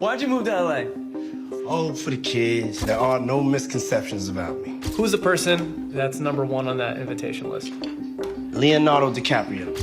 Why'd you move to LA? Oh, for the kids. There are no misconceptions about me. Who's the person that's number one on that invitation list? Leonardo DiCaprio.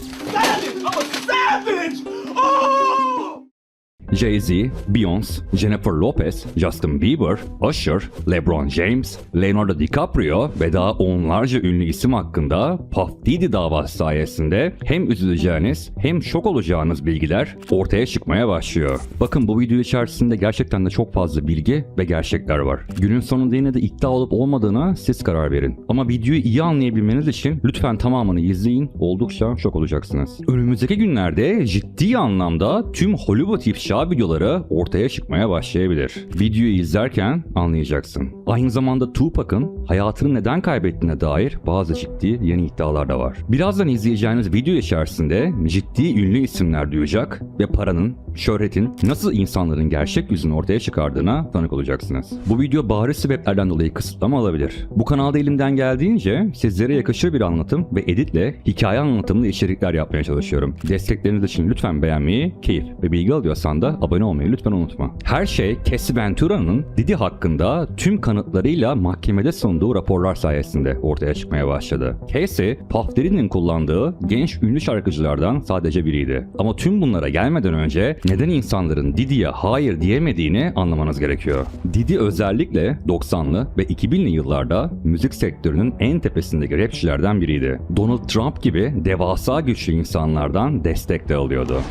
Jay-Z, Beyoncé, Jennifer Lopez, Justin Bieber, Usher, LeBron James, Leonardo DiCaprio ve daha onlarca ünlü isim hakkında Puff Diddy davası sayesinde hem üzüleceğiniz hem şok olacağınız bilgiler ortaya çıkmaya başlıyor. Bakın bu video içerisinde gerçekten de çok fazla bilgi ve gerçekler var. Günün sonunda yine de iddia olup olmadığına siz karar verin. Ama videoyu iyi anlayabilmeniz için lütfen tamamını izleyin. Oldukça şok olacaksınız. Önümüzdeki günlerde ciddi anlamda tüm Hollywood ifşa videoları ortaya çıkmaya başlayabilir. Videoyu izlerken anlayacaksın. Aynı zamanda Tupac'ın hayatını neden kaybettiğine dair bazı ciddi yeni iddialar da var. Birazdan izleyeceğiniz video içerisinde ciddi ünlü isimler duyacak ve paranın, şöhretin nasıl insanların gerçek yüzünü ortaya çıkardığına tanık olacaksınız. Bu video bariz sebeplerden dolayı kısıtlama alabilir. Bu kanalda elimden geldiğince sizlere yakışır bir anlatım ve editle hikaye anlatımlı içerikler yapmaya çalışıyorum. Destekleriniz için lütfen beğenmeyi, keyif ve bilgi alıyorsan da abone olmayı lütfen unutma. Her şey Cassie Ventura'nın Didi hakkında tüm kanıtlarıyla mahkemede sunduğu raporlar sayesinde ortaya çıkmaya başladı. Casey, Puff Daddy'nin kullandığı genç ünlü şarkıcılardan sadece biriydi. Ama tüm bunlara gelmeden önce neden insanların Didi'ye hayır diyemediğini anlamanız gerekiyor. Didi özellikle 90'lı ve 2000'li yıllarda müzik sektörünün en tepesindeki rapçilerden biriydi. Donald Trump gibi devasa güçlü insanlardan destek de alıyordu.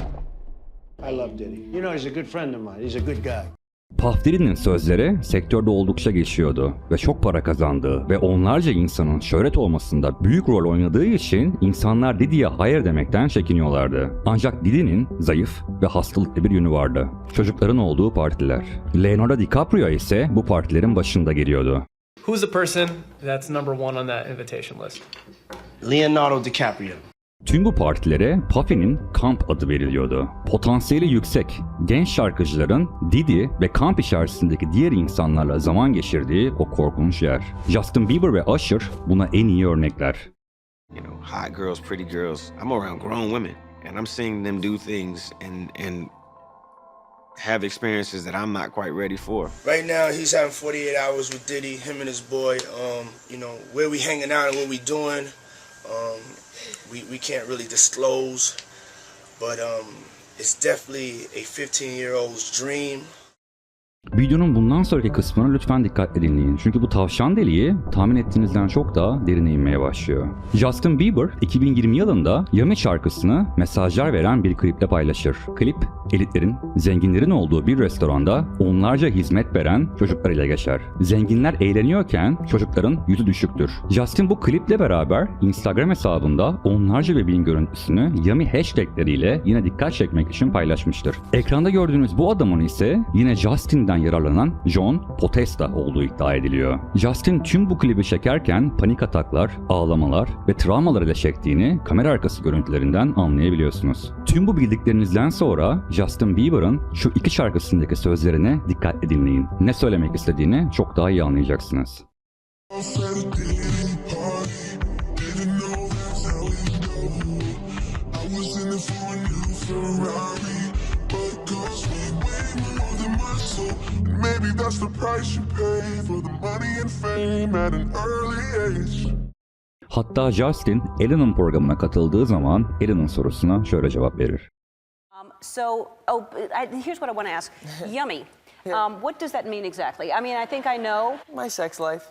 I love Diddy. You know, he's a good friend of mine. He's a good guy. Puff Daddy'nin sözleri sektörde oldukça geçiyordu ve çok para kazandığı ve onlarca insanın şöhret olmasında büyük rol oynadığı için insanlar Diddy'ye hayır demekten çekiniyorlardı. Ancak Diddy'nin zayıf ve hastalıklı bir yönü vardı. Çocukların olduğu partiler. Leonardo DiCaprio ise bu partilerin başında geliyordu. Who's the person that's number one on that invitation list? Leonardo DiCaprio. Tüm bu partilere Puffy'nin kamp adı veriliyordu. Potansiyeli yüksek, genç şarkıcıların Diddy ve kamp içerisindeki diğer insanlarla zaman geçirdiği o korkunç yer. Justin Bieber ve Usher buna en iyi örnekler. you know, hot girls, pretty girls. I'm around grown women and I'm seeing them do things and and have experiences that I'm not quite ready for. Right now, he's having 48 hours with Diddy, him and his boy. Um, you know, where we hanging out and what we doing, um, we, we can't really disclose. But um, it's definitely a 15-year-old's dream. Videonun bundan sonraki kısmını lütfen dikkatle dinleyin. Çünkü bu tavşan deliği tahmin ettiğinizden çok daha derine inmeye başlıyor. Justin Bieber 2020 yılında Yummy şarkısını mesajlar veren bir kliple paylaşır. Klip, elitlerin, zenginlerin olduğu bir restoranda onlarca hizmet veren çocuklar ile geçer. Zenginler eğleniyorken çocukların yüzü düşüktür. Justin bu kliple beraber Instagram hesabında onlarca bebeğin görüntüsünü Yummy hashtagleriyle yine dikkat çekmek için paylaşmıştır. Ekranda gördüğünüz bu adamın ise yine Justin'den yararlanan John Potesta olduğu iddia ediliyor. Justin tüm bu klibi çekerken panik ataklar, ağlamalar ve travmalar ile çektiğini kamera arkası görüntülerinden anlayabiliyorsunuz. Tüm bu bildiklerinizden sonra Justin Bieber'ın şu iki şarkısındaki sözlerine dikkatle dinleyin. Ne söylemek istediğini çok daha iyi anlayacaksınız. Maybe that's the price you pay for the money and fame at an early age. Hatta Justin Ellen'ın programına katıldığı zaman Ellen'ın sorusuna şöyle cevap verir. So, oh, I, here's what I want to ask. Yummy. Um, what does that mean exactly? I mean, I think I know. My sex life.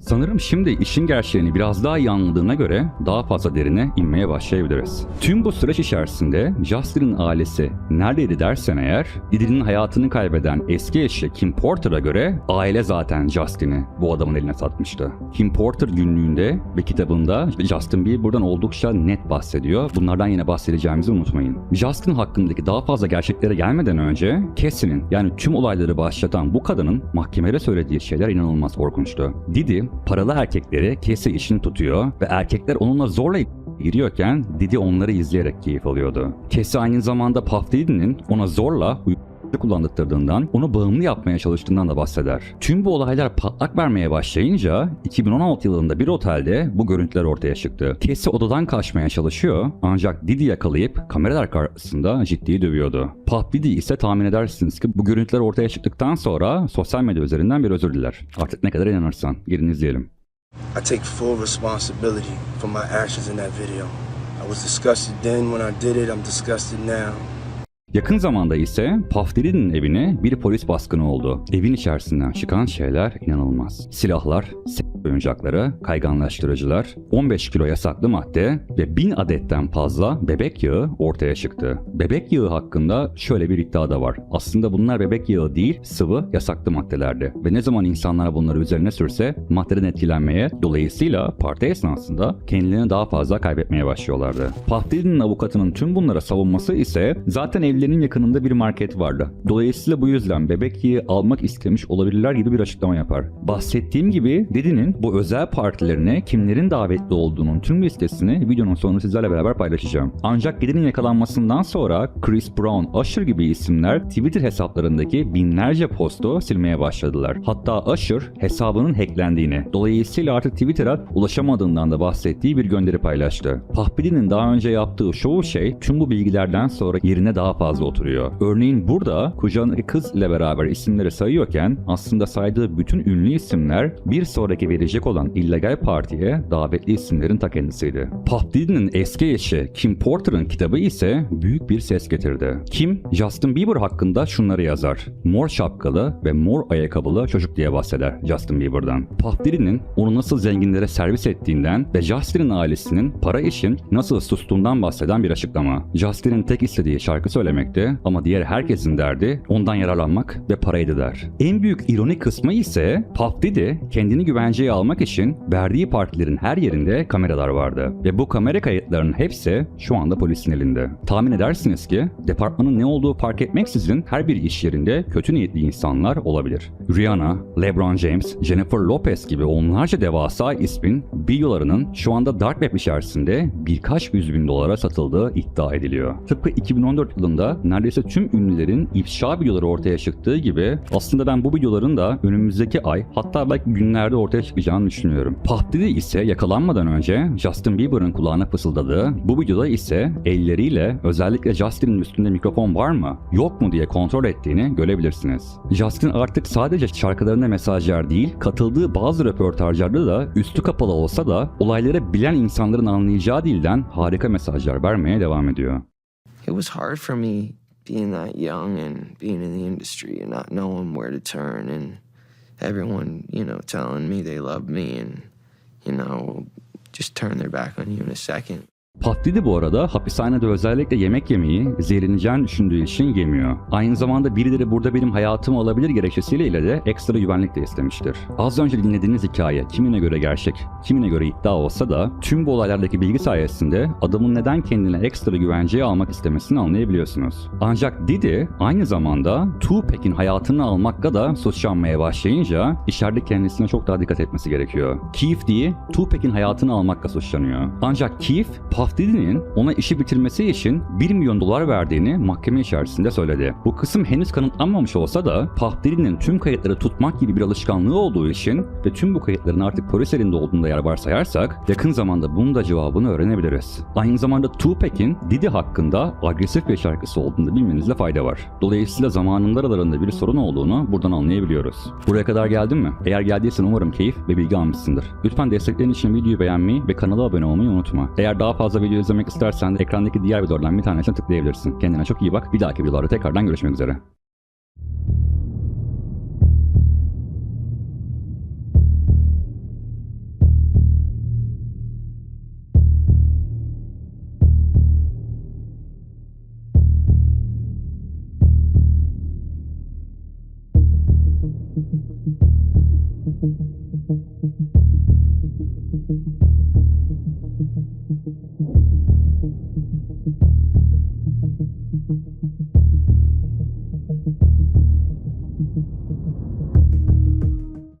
Sanırım şimdi işin gerçeğini biraz daha iyi anladığına göre daha fazla derine inmeye başlayabiliriz. Tüm bu süreç içerisinde Justin'in ailesi neredeydi dersen eğer, Diddy'nin hayatını kaybeden eski eşi Kim Porter'a göre aile zaten Justin'i bu adamın eline satmıştı. Kim Porter günlüğünde ve kitabında Justin Bieber'dan oldukça net bahsediyor. Bunlardan yine bahsedeceğimizi unutmayın. Justin hakkındaki daha fazla gerçeklere gelmeden önce Cassie'nin yani tüm olayları başlatan bu kadının mahkemede söylediği şeyler inanılmaz korkunçtu. Diddy paralı erkekleri Cassie işini tutuyor ve erkekler onunla zorla giriyorken Diddy onları izleyerek keyif alıyordu. Cassie aynı zamanda Puff Daddy'nin ona zorla kullandırdığından, onu bağımlı yapmaya çalıştığından da bahseder. Tüm bu olaylar patlak vermeye başlayınca 2016 yılında bir otelde bu görüntüler ortaya çıktı. Casey odadan kaçmaya çalışıyor ancak Didi yakalayıp kameralar karşısında ciddi dövüyordu. Puff Diddy ise tahmin edersiniz ki bu görüntüler ortaya çıktıktan sonra sosyal medya üzerinden bir özür diler. Artık ne kadar inanırsan. Gelin izleyelim. I take full responsibility for my actions in that video. I was disgusted then when I did it. I'm disgusted now. Yakın zamanda ise Puff Daddy'nin evine bir polis baskını oldu. Evin içerisinden çıkan şeyler inanılmaz. Silahlar, s- oyuncakları, kayganlaştırıcılar, 15 kilo yasaklı madde ve 1000 adetten fazla bebek yağı ortaya çıktı. Bebek yağı hakkında şöyle bir iddia da var. Aslında bunlar bebek yağı değil, sıvı yasaklı maddelerdi. Ve ne zaman insanlar bunları üzerine sürse maddeden etkilenmeye, dolayısıyla parti esnasında kendilerini daha fazla kaybetmeye başlıyorlardı. Daddy'nin avukatının tüm bunlara savunması ise zaten evlerinin yakınında bir market vardı. Dolayısıyla bu yüzden bebek yağı almak istemiş olabilirler gibi bir açıklama yapar. Bahsettiğim gibi Diddy'nin bu özel partilerine kimlerin davetli olduğunun tüm listesini videonun sonunda sizlerle beraber paylaşacağım. Ancak Diddy'nin yakalanmasından sonra Chris Brown, Usher gibi isimler Twitter hesaplarındaki binlerce postu silmeye başladılar. Hatta Usher hesabının hacklendiğini, dolayısıyla artık Twitter'a ulaşamadığından da bahsettiği bir gönderi paylaştı. Diddy'nin daha önce yaptığı çoğu şey tüm bu bilgilerden sonra yerine daha fazla oturuyor. Örneğin burada kucağındaki kız ile beraber isimleri sayıyorken aslında saydığı bütün ünlü isimler bir sonraki verecek olan illegal partiye davetli isimlerin ta kendisiydi. Puff Diddy'nin eski eşi Kim Porter'ın kitabı ise büyük bir ses getirdi. Kim, Justin Bieber hakkında şunları yazar. Mor şapkalı ve mor ayakkabılı çocuk diye bahseder Justin Bieber'dan. Puff Diddy'nin onu nasıl zenginlere servis ettiğinden ve Justin'in ailesinin para için nasıl sustuğundan bahseden bir açıklama. Justin'in tek istediği şarkı söylemekti ama diğer herkesin derdi ondan yararlanmak ve paraydı der. En büyük ironik kısmı ise Puff Diddy kendini güvenceye almak için verdiği partilerin her yerinde kameralar vardı. Ve bu kamera kayıtlarının hepsi şu anda polisin elinde. Tahmin edersiniz ki departmanın ne olduğu fark etmeksizin her bir iş yerinde kötü niyetli insanlar olabilir. Rihanna, LeBron James, Jennifer Lopez gibi onlarca devasa ismin videolarının şu anda Dark Web içerisinde birkaç yüz bin dolara satıldığı iddia ediliyor. Tıpkı 2014 yılında neredeyse tüm ünlülerin ifşa videoları ortaya çıktığı gibi aslında ben bu videoların da önümüzdeki ay hatta belki günlerde ortaya çıkacağını düşünüyorum. Diddy ise yakalanmadan önce Justin Bieber'ın kulağına fısıldadığı, bu videoda ise elleriyle özellikle Justin'in üstünde mikrofon var mı yok mu diye kontrol ettiğini görebilirsiniz. Justin artık sadece şarkılarına mesajlar değil, katıldığı bazı röportajlarda da üstü kapalı olsa da olayları bilen insanların anlayacağı dilden harika mesajlar vermeye devam ediyor. it was hard for me being that young and being in the industry and not knowing where to turn and everyone, you know, telling me they love me and, you know, just turn their back on you in a second. Diddy bu arada hapishanede özellikle yemek yemeyi zehirleneceğini düşündüğü için yemiyor. Aynı zamanda birileri burada benim hayatımı alabilir gerekçesiyle de ekstra güvenlik de istemiştir. Az önce dinlediğiniz hikaye kimine göre gerçek, kimine göre iddia olsa da tüm bu olaylardaki bilgi sayesinde adamın neden kendine ekstra güvenceye almak istemesini anlayabiliyorsunuz. Ancak Diddy aynı zamanda Tupac'in hayatını almakla da suçlanmaya başlayınca içeride kendisine çok daha dikkat etmesi gerekiyor. Keef D, Tupac'in hayatını almakla suçlanıyor. Ancak Keef, Puff Diddy'nin ona işi bitirmesi için 1 milyon dolar verdiğini mahkeme içerisinde söyledi. Bu kısım henüz kanıtlanmamış olsa da Puff Diddy'nin tüm kayıtları tutmak gibi bir alışkanlığı olduğu için ve tüm bu kayıtların artık polis elinde olduğunda yer varsayarsak yakın zamanda bunun da cevabını öğrenebiliriz. Aynı zamanda Tupac'in Diddy hakkında agresif bir şarkısı olduğunu bilmenizde fayda var. Dolayısıyla zamanında aralarında bir sorun olduğunu buradan anlayabiliyoruz. Buraya kadar geldin mi? Eğer geldiysen umarım keyif ve bilgi almışsındır. Lütfen desteklerin için videoyu beğenmeyi ve kanala abone olmayı unutma. Eğer daha fazla video izlemek istersen ekrandaki diğer videolardan bir tanesine tıklayabilirsin. Kendine çok iyi bak. Bir dahaki videolarda tekrardan görüşmek üzere. thank you.